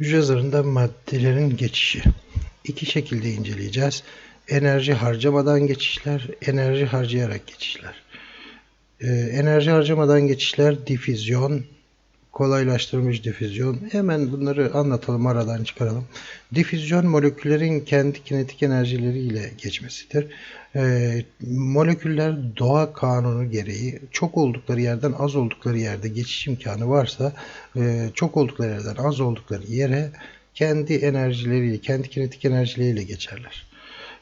Hücre zarında maddelerin geçişi. İki şekilde inceleyeceğiz. Enerji harcamadan geçişler, enerji harcayarak geçişler. Ee, enerji harcamadan geçişler difüzyon, kolaylaştırılmış difüzyon. Hemen bunları anlatalım, aradan çıkaralım. Difüzyon moleküllerin kendi kinetik enerjileriyle geçmesidir. Ee, moleküller doğa kanunu gereği çok oldukları yerden az oldukları yerde geçiş imkanı varsa e, çok oldukları yerden az oldukları yere kendi enerjileriyle, kendi kinetik enerjileriyle geçerler.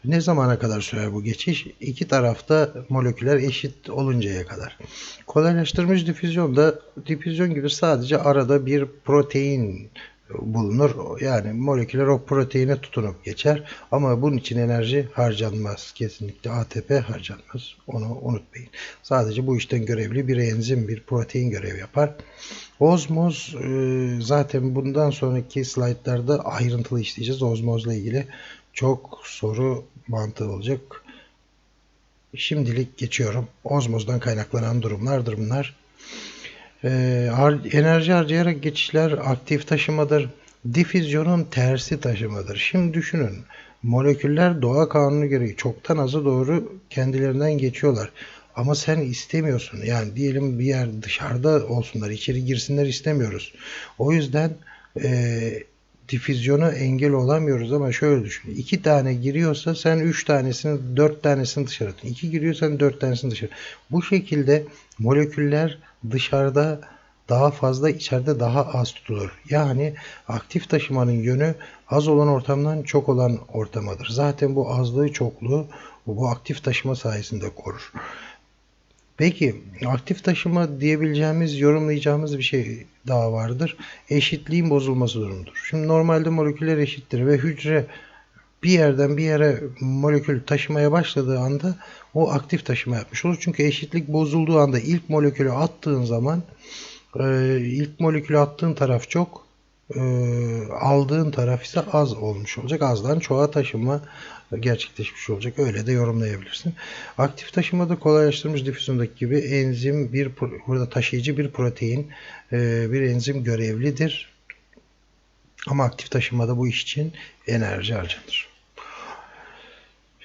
Ne zamana kadar sürer bu geçiş? İki tarafta moleküller eşit oluncaya kadar. Kolaylaştırılmış difüzyonda difüzyon gibi sadece arada bir protein bulunur. Yani moleküller o proteine tutunup geçer. Ama bunun için enerji harcanmaz. Kesinlikle ATP harcanmaz. Onu unutmayın. Sadece bu işten görevli bir enzim, bir protein görev yapar. Ozmoz e, zaten bundan sonraki slaytlarda ayrıntılı işleyeceğiz. Ozmozla ilgili çok soru mantığı olacak. Şimdilik geçiyorum. Ozmozdan kaynaklanan durumlardır bunlar. Ee, enerji harcayarak geçişler aktif taşımadır. Difüzyonun tersi taşımadır. Şimdi düşünün. Moleküller doğa kanunu gereği çoktan aza doğru kendilerinden geçiyorlar. Ama sen istemiyorsun. Yani diyelim bir yer dışarıda olsunlar, içeri girsinler istemiyoruz. O yüzden e, difüzyona engel olamıyoruz ama şöyle düşün. İki tane giriyorsa sen üç tanesini, dört tanesini dışarı atın. İki giriyorsan dört tanesini dışarı. Bu şekilde moleküller dışarıda daha fazla, içeride daha az tutulur. Yani aktif taşımanın yönü az olan ortamdan çok olan ortamadır. Zaten bu azlığı çokluğu bu aktif taşıma sayesinde korur. Peki aktif taşıma diyebileceğimiz, yorumlayacağımız bir şey daha vardır. Eşitliğin bozulması durumudur. Şimdi normalde moleküller eşittir ve hücre bir yerden bir yere molekül taşımaya başladığı anda o aktif taşıma yapmış olur. Çünkü eşitlik bozulduğu anda ilk molekülü attığın zaman e, ilk molekülü attığın taraf çok e, aldığın taraf ise az olmuş olacak. Azdan çoğa taşıma gerçekleşmiş olacak. Öyle de yorumlayabilirsin. Aktif taşımada kolaylaştırılmış difüzyondaki gibi enzim bir burada taşıyıcı bir protein e, bir enzim görevlidir. Ama aktif taşımada bu iş için enerji harcanır.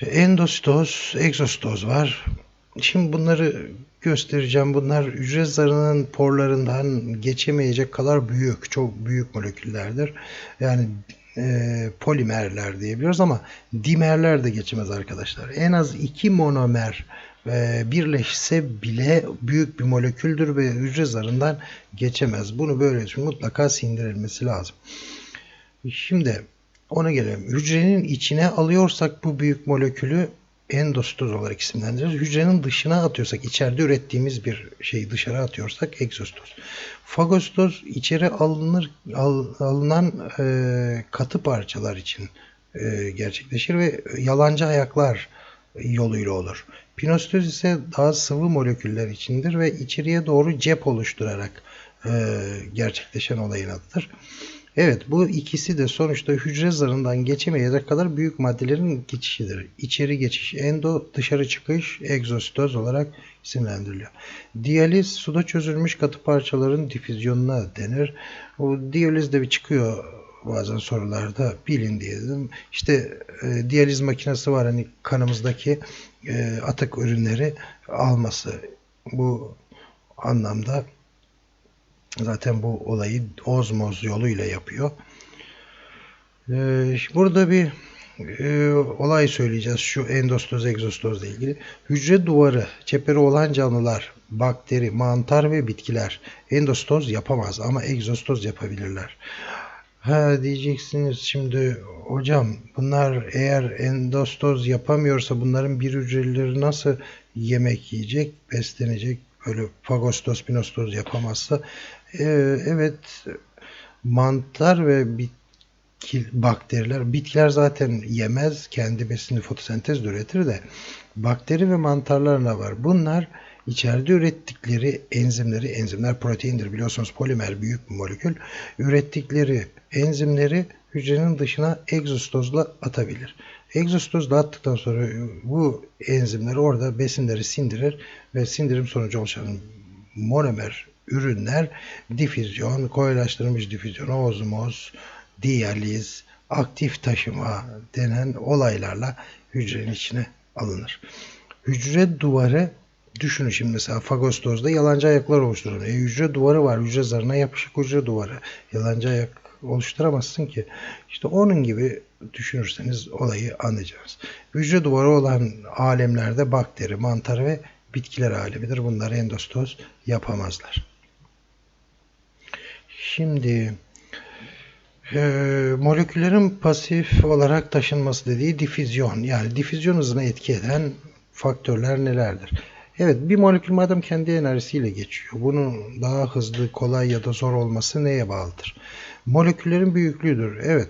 Endositoz, egzositoz var. Şimdi bunları göstereceğim. Bunlar hücre zarının porlarından geçemeyecek kadar büyük, çok büyük moleküllerdir. Yani e, polimerler diyebiliyoruz ama dimerler de geçemez arkadaşlar. En az iki monomer e, birleşse bile büyük bir moleküldür ve hücre zarından geçemez. Bunu böyle mutlaka sindirilmesi lazım. Şimdi ona gelelim. Hücrenin içine alıyorsak bu büyük molekülü endositoz olarak isimlendiririz. Hücrenin dışına atıyorsak, içeride ürettiğimiz bir şeyi dışarı atıyorsak egzostoz. Fagositoz içeri alınır al, alınan e, katı parçalar için e, gerçekleşir ve yalancı ayaklar yoluyla olur. Pinositoz ise daha sıvı moleküller içindir ve içeriye doğru cep oluşturarak e, gerçekleşen olayın adıdır. Evet bu ikisi de sonuçta hücre zarından geçemeyecek kadar büyük maddelerin geçişidir. İçeri geçiş, endo dışarı çıkış, egzositoz olarak isimlendiriliyor. Diyaliz suda çözülmüş katı parçaların difüzyonuna denir. O diyaliz de bir çıkıyor bazen sorularda bilin diye dedim. İşte e, diyaliz makinesi var hani kanımızdaki e, atık ürünleri alması. Bu anlamda Zaten bu olayı ozmoz yoluyla yapıyor. Ee, burada bir e, olay söyleyeceğiz şu endostoz egzostozla ilgili. Hücre duvarı, çeperi olan canlılar, bakteri, mantar ve bitkiler endostoz yapamaz ama egzostoz yapabilirler. Ha diyeceksiniz şimdi hocam bunlar eğer endostoz yapamıyorsa bunların bir hücreleri nasıl yemek yiyecek, beslenecek, böyle fagostos, pinostos yapamazsa e, evet mantar ve bitki, bakteriler, bitkiler zaten yemez, kendi besini fotosentez üretir de bakteri ve mantarlar ne var? Bunlar içeride ürettikleri enzimleri, enzimler proteindir biliyorsunuz polimer büyük bir molekül, ürettikleri enzimleri hücrenin dışına egzostozla atabilir. Egzostozla attıktan sonra bu enzimler orada besinleri sindirir ve sindirim sonucu oluşan monomer ürünler difüzyon, koyulaştırılmış difüzyon, ozmoz diyaliz, aktif taşıma denen olaylarla hücrenin içine alınır. Hücre duvarı düşünün şimdi mesela fagostozda yalancı ayaklar oluşturur. E, hücre duvarı var. Hücre zarına yapışık hücre duvarı. Yalancı ayak oluşturamazsın ki. İşte onun gibi düşünürseniz olayı anlayacaksınız. Hücre duvarı olan alemlerde bakteri, mantar ve bitkiler alemidir. Bunları endostoz yapamazlar. Şimdi e, moleküllerin pasif olarak taşınması dediği difüzyon. Yani difüzyon hızına etki eden faktörler nelerdir? Evet bir molekül madem kendi enerjisiyle geçiyor. Bunun daha hızlı, kolay ya da zor olması neye bağlıdır? Moleküllerin büyüklüğüdür. Evet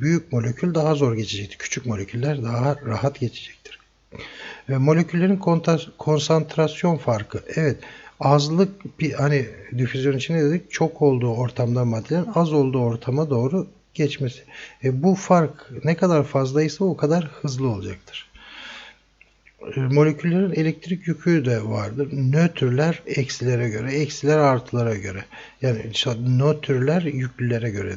büyük molekül daha zor geçecektir. Küçük moleküller daha rahat geçecektir. E, moleküllerin konsantrasyon farkı. Evet azlık hani difüzyon için dedik? Çok olduğu ortamdan maddelerin az olduğu ortama doğru geçmesi. E, bu fark ne kadar fazlaysa o kadar hızlı olacaktır. E, moleküllerin elektrik yükü de vardır. Nötrler eksilere göre, eksiler artılara göre. Yani nötrler yüklülere göre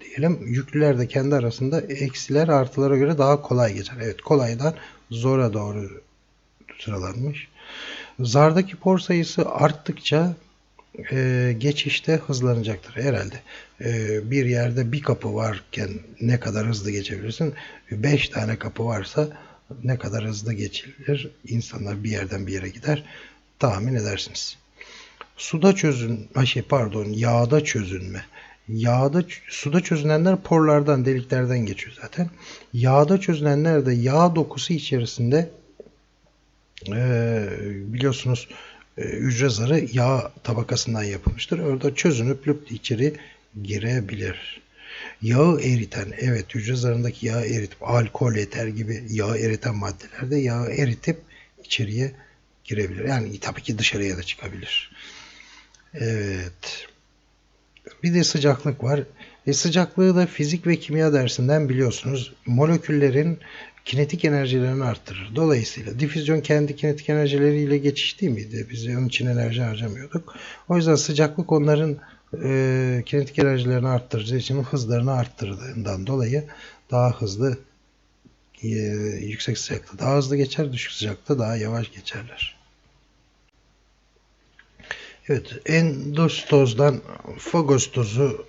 diyelim. Yüklüler de kendi arasında eksiler artılara göre daha kolay geçer. Evet kolaydan zora doğru sıralanmış. Zardaki por sayısı arttıkça e, geçişte hızlanacaktır herhalde. E, bir yerde bir kapı varken ne kadar hızlı geçebilirsin? Beş tane kapı varsa ne kadar hızlı geçilir? İnsanlar bir yerden bir yere gider. Tahmin edersiniz. Suda çözün, şey pardon, yağda çözünme. Yağda suda çözünenler porlardan, deliklerden geçiyor zaten. Yağda çözünenler de yağ dokusu içerisinde e, biliyorsunuz e, hücre zarı yağ tabakasından yapılmıştır. Orada çözünüp lüp içeri girebilir. Yağı eriten, evet hücre zarındaki yağı eritip alkol, eter gibi yağı eriten maddelerde yağı eritip içeriye girebilir. Yani tabii ki dışarıya da çıkabilir. Evet. Bir de sıcaklık var. E sıcaklığı da fizik ve kimya dersinden biliyorsunuz. Moleküllerin kinetik enerjilerini arttırır. Dolayısıyla difüzyon kendi kinetik enerjileriyle geçiş değil miydi? Biz onun için enerji harcamıyorduk. O yüzden sıcaklık onların e, kinetik enerjilerini arttıracağı için hızlarını arttırdığından dolayı daha hızlı e, yüksek sıcaklıkta daha hızlı geçer, düşük sıcaklıkta daha yavaş geçerler. Evet, endostozdan fagostozu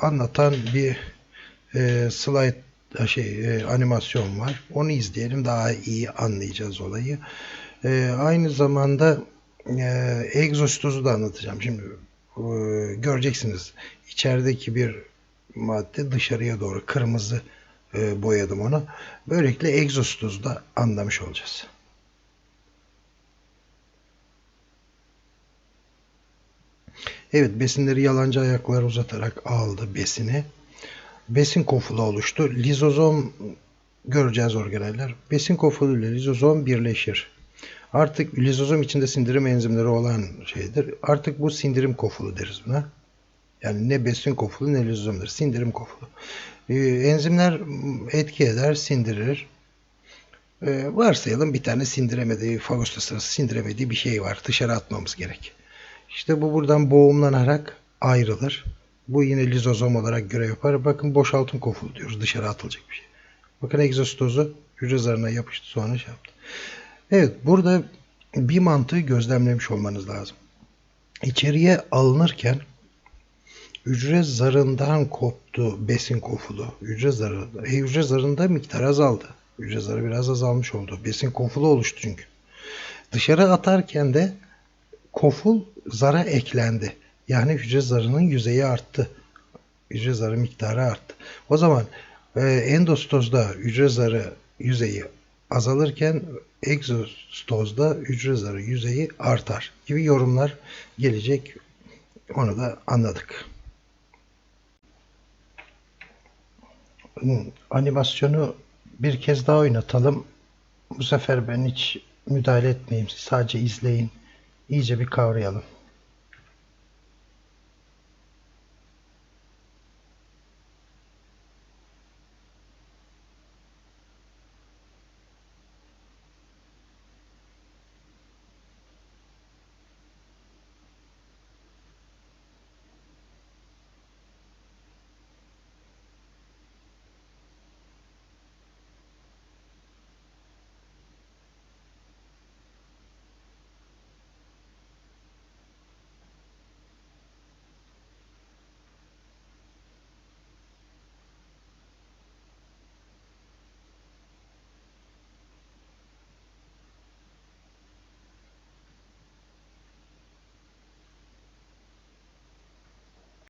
anlatan bir e, slide şey e, animasyon var. Onu izleyelim daha iyi anlayacağız olayı. E, aynı zamanda e, egzostozu da anlatacağım. Şimdi e, göreceksiniz içerideki bir madde dışarıya doğru kırmızı e, boyadım onu. Böylelikle egzostozu da anlamış olacağız. Evet besinleri yalancı ayaklar uzatarak aldı besini besin kofulu oluştu. Lizozom göreceğiz organeller. Besin kofulu ile lizozom birleşir. Artık lizozom içinde sindirim enzimleri olan şeydir. Artık bu sindirim kofulu deriz buna. Yani ne besin kofulu ne lizozomdur. Sindirim kofulu. Ee, enzimler etki eder, sindirir. Ee, varsayalım bir tane sindiremediği, fagosta sırası sindiremediği bir şey var. Dışarı atmamız gerek. İşte bu buradan boğumlanarak ayrılır. Bu yine lizozom olarak görev yapar. Bakın boşaltım kofulu diyoruz. Dışarı atılacak bir şey. Bakın egzostozu hücre zarına yapıştı sonra şey yaptı. Evet burada bir mantığı gözlemlemiş olmanız lazım. İçeriye alınırken hücre zarından koptu besin kofulu. Hücre zarı, e, hücre zarında miktar azaldı. Hücre zarı biraz azalmış oldu. Besin kofulu oluştu çünkü. Dışarı atarken de koful zara eklendi. Yani hücre zarının yüzeyi arttı. Hücre zarı miktarı arttı. O zaman e, endostozda hücre zarı yüzeyi azalırken egzostozda hücre zarı yüzeyi artar gibi yorumlar gelecek. Onu da anladık. Animasyonu bir kez daha oynatalım. Bu sefer ben hiç müdahale etmeyeyim. Sadece izleyin. İyice bir kavrayalım.